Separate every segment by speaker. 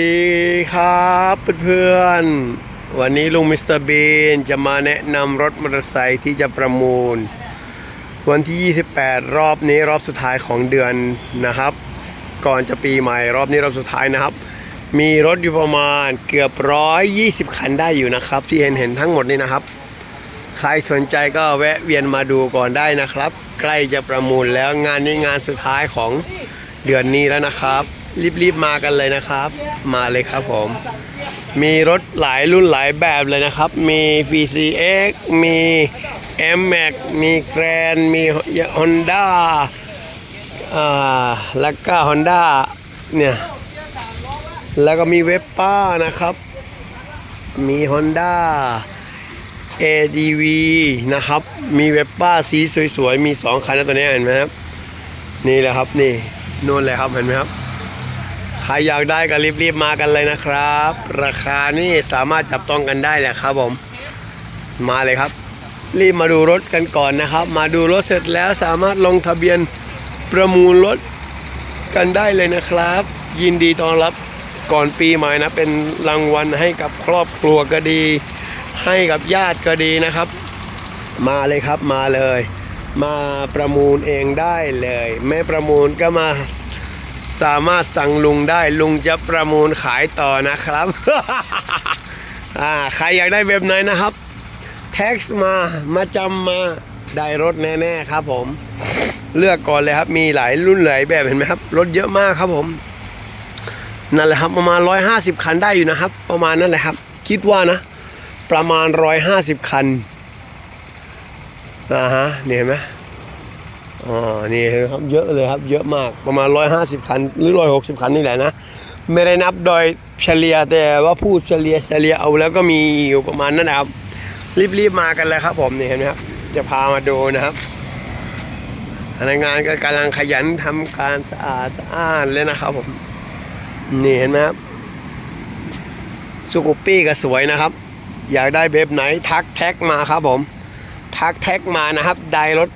Speaker 1: ดีครับเพื่อนๆ วันนี้ลุงมิสเตอร์บีนจะมาแนะนำรถมอเตอร์ไซค์ที่จะประมูล วันที่ 28 รอบนี้รอบสุดท้ายของเดือนนะครับ ก่อนจะปีใหม่รอบนี้รอบสุดท้ายนะครับ มีรถอยู่ประมาณเกือบร้อยยี่สิบคันได้อยู่นะครับ ที่เห็นเห็นทั้งหมดนี้นะครับ ใครสนใจก็แวะเวียนมาดูก่อนได้นะครับ ใกล้จะประมูลแล้วงานนี้งานสุดท้ายของเดือนนี้แล้วนะครับ รีบๆมากันเลยนะครับ มาเลยครับผม มีรถหลายรุ่นหลายแบบเลยนะครับ มี VCX มี M Max มี Grand มี Honda อ่าแล้วก็ Honda เนี่ย แล้วก็มีเว p ป้านะครับ มี Honda ADV นะครับ มีเว p ป้าสีสวยๆ มี 2 คันนะตัวนี้เห็นไหมครับ นี่แหละครับนี่นู่นเลยครับเห็นไหมครับ ใครอยากได้ก็รีบๆมากันเลยนะครับ ราคานี่สามารถจับต้องกันได้แหละครับผม มาเลยครับ รีบมาดูรถกันก่อนนะครับ มาดูรถเสร็จแล้วสามารถลงทะเบียนประมูลรถกันได้เลยนะครับ ยินดีต้อนรับก่อนปีใหม่นะเป็นรางวัลให้กับครอบครัวก็ดี ให้กับญาติก็ดีนะครับ มาเลยครับมาเลย มาประมูลเองได้เลย ไม่ประมูลก็มา สามารถสั่งลุงได้ลุงจะประมูลขายต่อนะครับ ใครอยากได้แบบไหนนะครับ แท็กซ์มามาจำมาได้รถแน่ๆครับผม เลือกก่อนเลยครับมีหลายรุ่นหลายแบบเห็นไหมครับ รถเยอะมากครับผมนั่นแหละครับประมาณ 150 คันได้อยู่นะครับ ประมาณนั่นแหละครับ คิดว่านะ ประมาณ 150 คันอ่าฮะนี่เห็นไหม อ๋อนี่เห็นครับเยอะเลยครับ เยอะมากประมาณ 150 คัน หรือ 160 คันนี่แหละนะ ไม่ได้นับโดยเฉลี่ยแต่ว่าพูดเฉลี่ยเฉลี่ยเอาแล้วก็มีอยู่ประมาณนั้นนะครับ รีบๆมากันเลยครับ ผมนี่เห็นไหมครับ จะพามาดูนะครับพนักงานก็กำลังขยันทำการสะอาดสะอานเลยนะครับผมนี่เห็นไหมครับสุกุปปี้ก็สวยนะครับ อยากได้แบบไหนทักแท็กมาครับผม ทักแท็กมานะครับ ได้รถ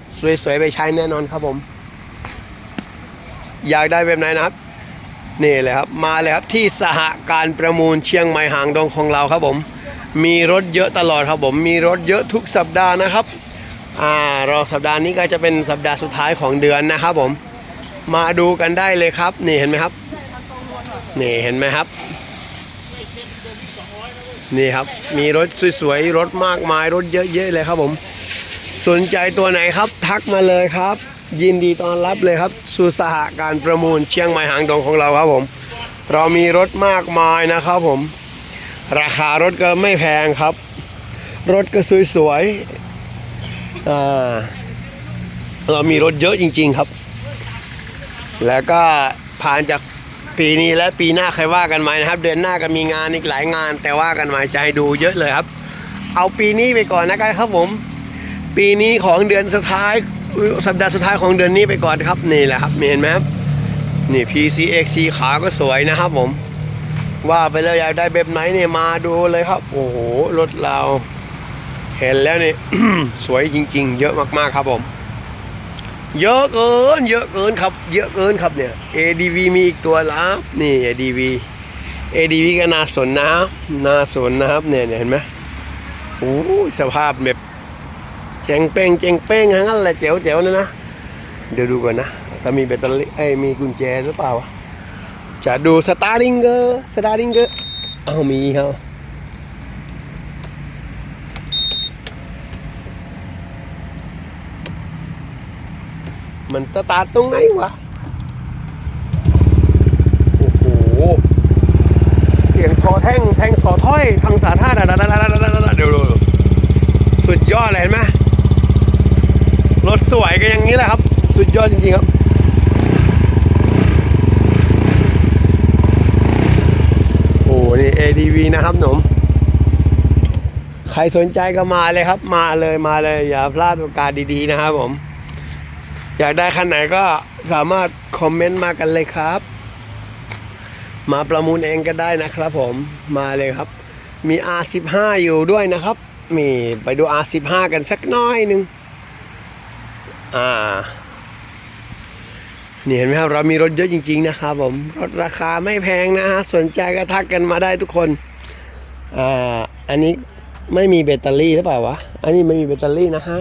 Speaker 1: สวยๆไปใช้แน่นอนครับผม อยากได้แบบไหนนะครับ นี่เลยครับ มาเลยครับที่สหการประมูลเชียงใหม่หางดงของเราครับผม มีรถเยอะตลอดครับผม มีรถเยอะทุกสัปดาห์นะครับ อ่ารอสัปดาห์นี้ก็จะเป็นสัปดาห์สุดท้ายของเดือนนะครับผม มาดูกันได้เลยครับ นี่เห็นไหมครับ นี่เห็นไหมครับนี่ครับ มีรถสวยๆ รถมากมาย รถเยอะๆเลยครับผม สนใจตัวไหนครับทักมาเลยครับ ยินดีต้อนรับเลยครับสู่สหการประมูลเชียงใหม่หางดงของเราครับผม เรามีรถมากมายนะครับผม ราคารถก็ไม่แพงครับ รถก็สวยๆอ่าเรามีรถเยอะจริง ๆครับ แล้วก็ผ่านจากปีนี้และปีหน้าใครว่ากันไหมนะครับ เดือนหน้าก็มีงานอีกหลายงาน แต่ว่ากันมาจะให้ดูเยอะเลยครับ เอาปีนี้ไปก่อนนะครับครับผม ปีนี้ของเดือนสุดท้ายสัปดาห์สุดท้ายของเดือนนี้ไปก่อนครับนี่แหละครับเห็นไหมครับนี่ PCX สีขาก็สวยนะครับผม ว่าไปแล้วอยากได้แบบไหนเนี่ยมาดูเลยครับ โอ้โหรถเรา เห็นแล้วนี่สวยจริง ๆ เยอะมากๆครับผม เยอะเกิน เยอะเกินครับ เยอะเกินครับเนี่ย ADV มีอีกตัวแล้วนี่ ADV ADV ก็น่าสนนะน่าสนนะครับเนี่ยเห็นไหมโอ้สภาพแบบ จงเป้งเจงเป้งทั้งนั้นแหละเจ๋วเจ๋วเลยนะ เดี๋ยวดูก่อนนะถ้ามีแบตเตอรี่ไอ้มีกุญแจหรือเปล่าวะจะดูสตาร์ดิงเกอร์สตาร์ดิงเกอร์อ้ามีครับมันตาร์ทตรงไหนวะ โอ้โห เสียงทอแท่งแท่งสอถ้อยทางสาธารณะเดี๋ยวดูสุดยอดเลยเห็นไหมรถสวยก็อย่างนี้แหละครับ สุดย อดจริงๆครับโอ้นี่ ADV นะครับหนุ่มใครสนใจก็มาเลยครับ มาเลยมาเลย อย่าพลาดโอกาสดีๆนะครับผม อยากได้คันไหนก็สามารถคอมเมนต์มากันเลยครับ มาประมูลเองก็ได้นะครับผมมาเลยครับ มี R15 อยู่ด้วยนะครับ มีไปดู R15 กันสักน้อยหนึ่งอ่า นี่เห็นไหมครับเรามีรถเยอะจริง ๆ นะครับผมรถราคาไม่แพงนะฮะสนใจก็ทักกันมาได้ทุกคนอ่าอันนี้ไม่มีแบตเตอรี่หรือเปล่าวะอันนี้ไม่มีแบตเตอรี่นะฮะ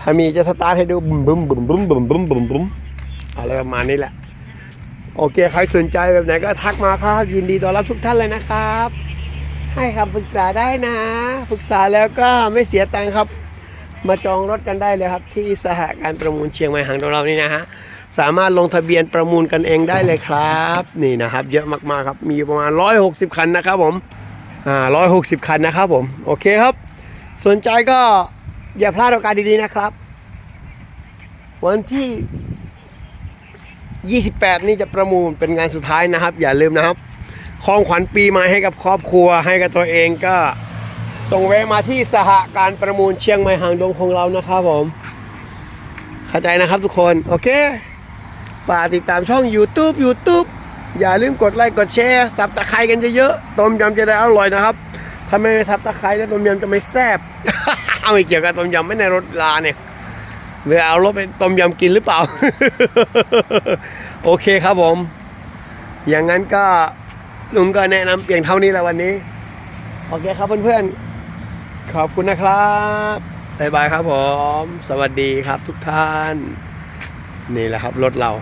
Speaker 1: ถ้ามีจะสตาร์ทให้ดูบึ้มบึ้มบึ้มบึ้มบึ้มบึ้มบึ้มบึ้มอะไรประมาณนี้แหละ โอเคใครสนใจแบบไหนก็ทักมาครับ ยินดีต้อนรับทุกท่านเลยนะครับ ให้คำปรึกษาได้นะปรึกษาแล้วก็ไม่เสียตังค์ครับ มาจองรถกันได้เลยครับ ที่สหการประมูลเชียงใหม่หางดงเรานี่นะฮะ สามารถลงทะเบียนประมูลกันเองได้เลยครับ นี่นะครับ เยอะมากๆครับ มีประมาณ 160 คันนะครับผมอ่า160 คันนะครับผม โอเคครับ สนใจก็อย่าพลาดโอกาสดีๆนะครับ วันที่ 28 นี่จะประมูลเป็นงานสุดท้ายนะครับ อย่าลืมนะครับของขวัญปีใหม่ให้กับครอบครัวให้กับตัวเองก็ต้องแวะมาที่สหการประมูลเชียงใหม่หางดงของเรานะครับผม เข้าใจนะครับทุกคน โอเค ฝากติดตามช่อง YouTube YouTube อย่าลืมกดไลค์กดแชร์สับตะไคร้กันเยอะๆต้มยำจะได้อร่อยนะครับถ้าไม่สับตะไคร้แล้วต้มยำจะไม่แซ่บไม่เกี่ยวกับต้มยำไม่ในรถลาเนี่ยเวลาเอารถไปต้มยำกินหรือเปล่า โอเคครับผม อย่างนั้นก็ลุงก็แนะนำเพียงเท่านี้แหละวันนี้ โอเคครับเพื่อนๆ ขอบคุณนะครับบ๊ายบายครับผม สวัสดีครับทุกท่าน นี่แหละครับรถเรา